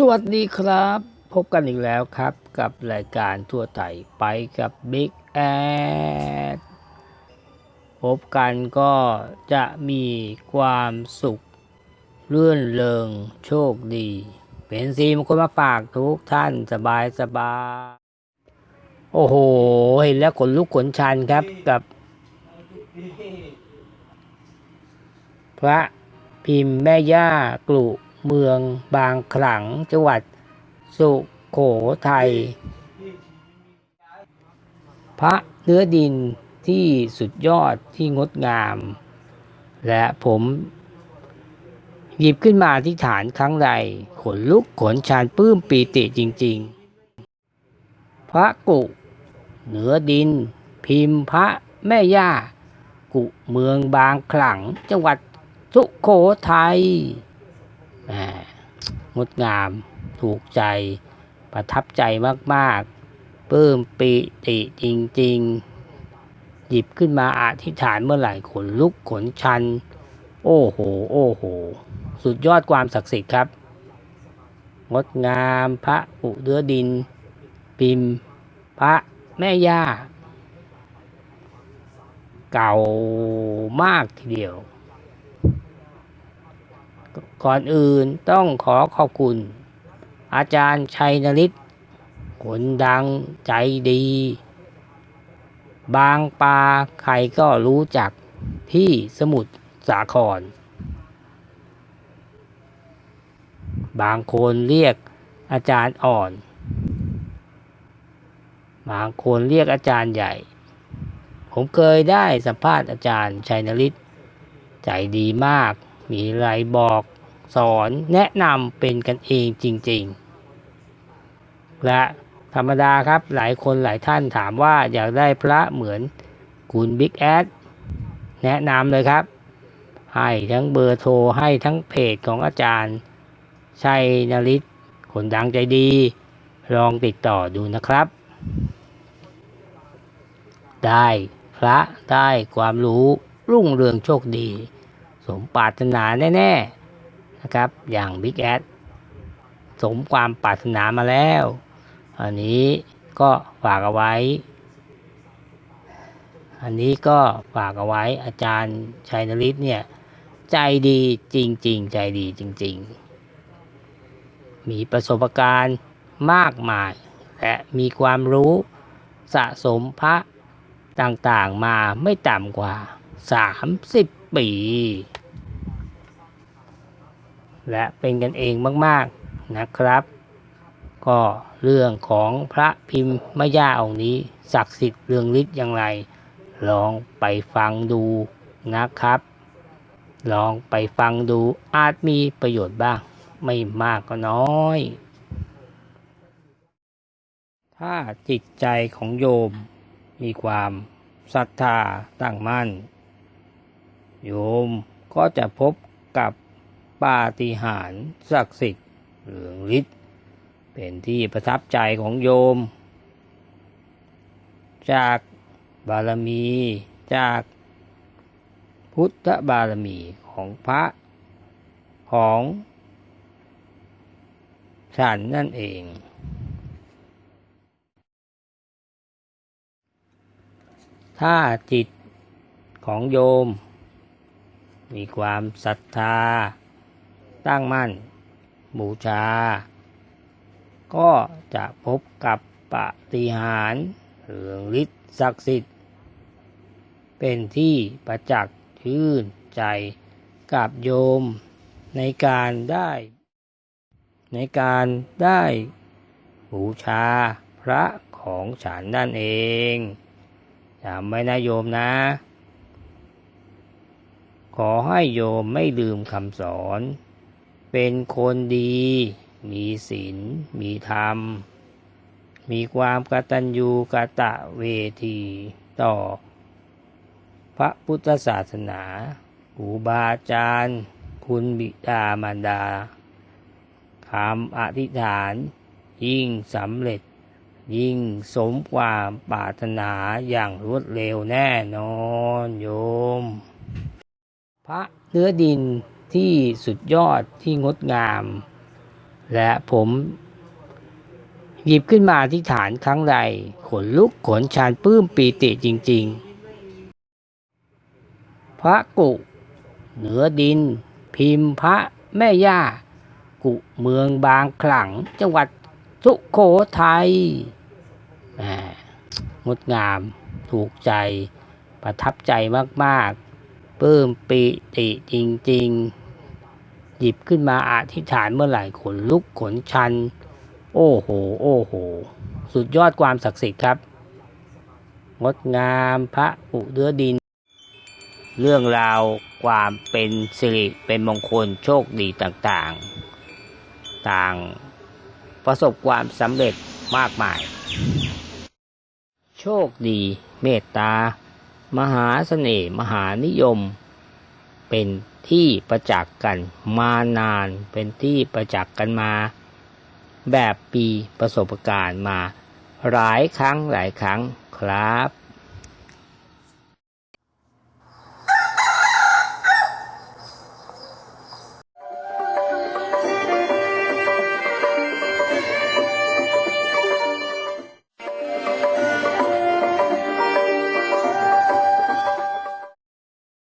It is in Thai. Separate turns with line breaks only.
สวัสดีครับ พบกันอีกแล้วครับกับรายการทั่วไทยไปกับ Big a d พบกันก็จะมีความสุขเรื่อนเริงโชคดี เป็นซีมงคนมาฝากทุกท่านสบายสบายโอ้โห เห็นแล้วขนลุกขนชันครับกับ พระพิมพ์แม่ย่ากลุ เมืองบางขลังจังหวัดสุโขทัย พระเนื้อดินที่สุดยอดที่งดงาม และผม หยิบขึ้นมาที่ฐานครั้งใดขนลุกขนชานปื้มปีติจริง ๆ พระกุเหนือดิน พิมพ์พระแม่ย่า กุเมืองบางขลังจังหวัดสุโขทัย งดงามถูกใจ ประทับใจมากๆปลื้มปิติจริง ๆ หยิบขึ้นมาอธิษฐานเมื่อไหร่ขนลุกขนชัน โอ้โห โอ้โห สุดยอดความศักดิ์สิทธิ์ครับ งดงามพระอุเดือดินพิมพระแม่ย่า เก่ามากทีเดียว ก่อนอื่นต้องขอขอบคุณ อาจารย์ชัยนฤทธิ์คนดังใจดี บางปลาใครก็รู้จักที่สมุทรสาคร บางคนเรียกอาจารย์อ่อน บางคนเรียกอาจารย์ใหญ่ ผมเคยได้สัมภาษณ์อาจารย์ชัยนฤทธิ์ใจดีมาก มีอะไรบอกสอนแนะนำเป็นกันเองจริงๆ และธรรมดาครับหลายคนหลายท่านถามว่าอยากได้พระเหมือนคุณบิ๊กแอดแนะนำเลยครับ ให้ทั้งเบอร์โทรให้ทั้งเพจของอาจารย์ ชัยนฤทธิ์คนดังใจดี ลองติดต่อดูนะครับ ได้พระได้ความรู้รุ่งเรืองโชคดี สมปรารถนาแน่ๆนะครับ อย่างบิ๊กแอดสมความปรารถนามาแล้ว อันนี้ก็ฝากเอาไว้ อันนี้ก็ฝากเอาไว้อาจารย์ชัยนฤทธิ์เนี่ย ใจดีจริง ๆ ใจดีจริง ๆ มีประสบการณ์มากมาย และมีความรู้สะสมพระต่างๆมาไม่ต่ำกว่า 30 ปี และเป็นกันเองมากๆนะครับ ก็เรื่องของพระพิมพ์มย่าองค์นี้ศักดิ์สิทธิ์เรืองฤทธิ์อย่างไร ลองไปฟังดูนะครับ ลองไปฟังดูอาจมีประโยชน์บ้าง ไม่มากก็น้อย ถ้าจิตใจของโยมมีความศรัทธาตั้งมั่น โยมก็จะพบกับ ปาฏิหาริย์ศักดิ์สิทธิ์เรืองฤทธิ์เป็นที่ประทับใจของโยม จากบารมีจากพุทธบารมีของพระของฉันนั่นเอง ถ้าจิตของโยม มีความศรัทธา ตั้งมั่น บูชา ก็จะพบกับปาฏิหาริย์เรืองฤทธิ์ศักดิ์สิทธิ์ เป็นที่ประจักษ์ชื่นใจกับโยมในการได้ ในการได้บูชาพระของฉันนั่นเองจำไว้นะโยมนะ ขอให้โยมไม่ลืมคำสอน เป็นคนดี มีศีล มีธรรม มีความกตัญญูกะตะเวทีต่อ พระพุทธศาสนาครูบาอาจารย์ คุณบิดามารดาคำอธิษฐาน ยิ่งสำเร็จ ยิ่งสมความปรารถนาอย่างรวดเร็วแน่นอนโยม พระเนื้อดิน ที่สุดยอดที่งดงาม และผมหยิบขึ้นมาที่ฐานครั้งใดขนลุกขนชานปื้มปีติจริง ๆ พระกุเหนือดิน พิมพ์พระแม่ย่า กุเมืองบางขลัง จังหวัดสุโขทัยงดงามถูกใจประทับใจมาก ๆ ปลื้มปิติจริง ๆ หยิบขึ้นมาอธิษฐานเมื่อไหร่ขนลุกขนชัน โอ้โห โอ้โห สุดยอดความศักดิ์สิทธิ์ครับ งดงามพระอุเดือดิน เรื่องราวความเป็นสิริเป็นมงคลโชคดีต่างๆ ต่างประสบความสำเร็จมากมาย โชคดีเมตตา มหาเสน่ห์มหานิยม เป็นที่ประจักษ์กันมานาน เป็นที่ประจักษ์กันมา แบบปีประสบการณ์มา หลายครั้งหลายครั้งครับ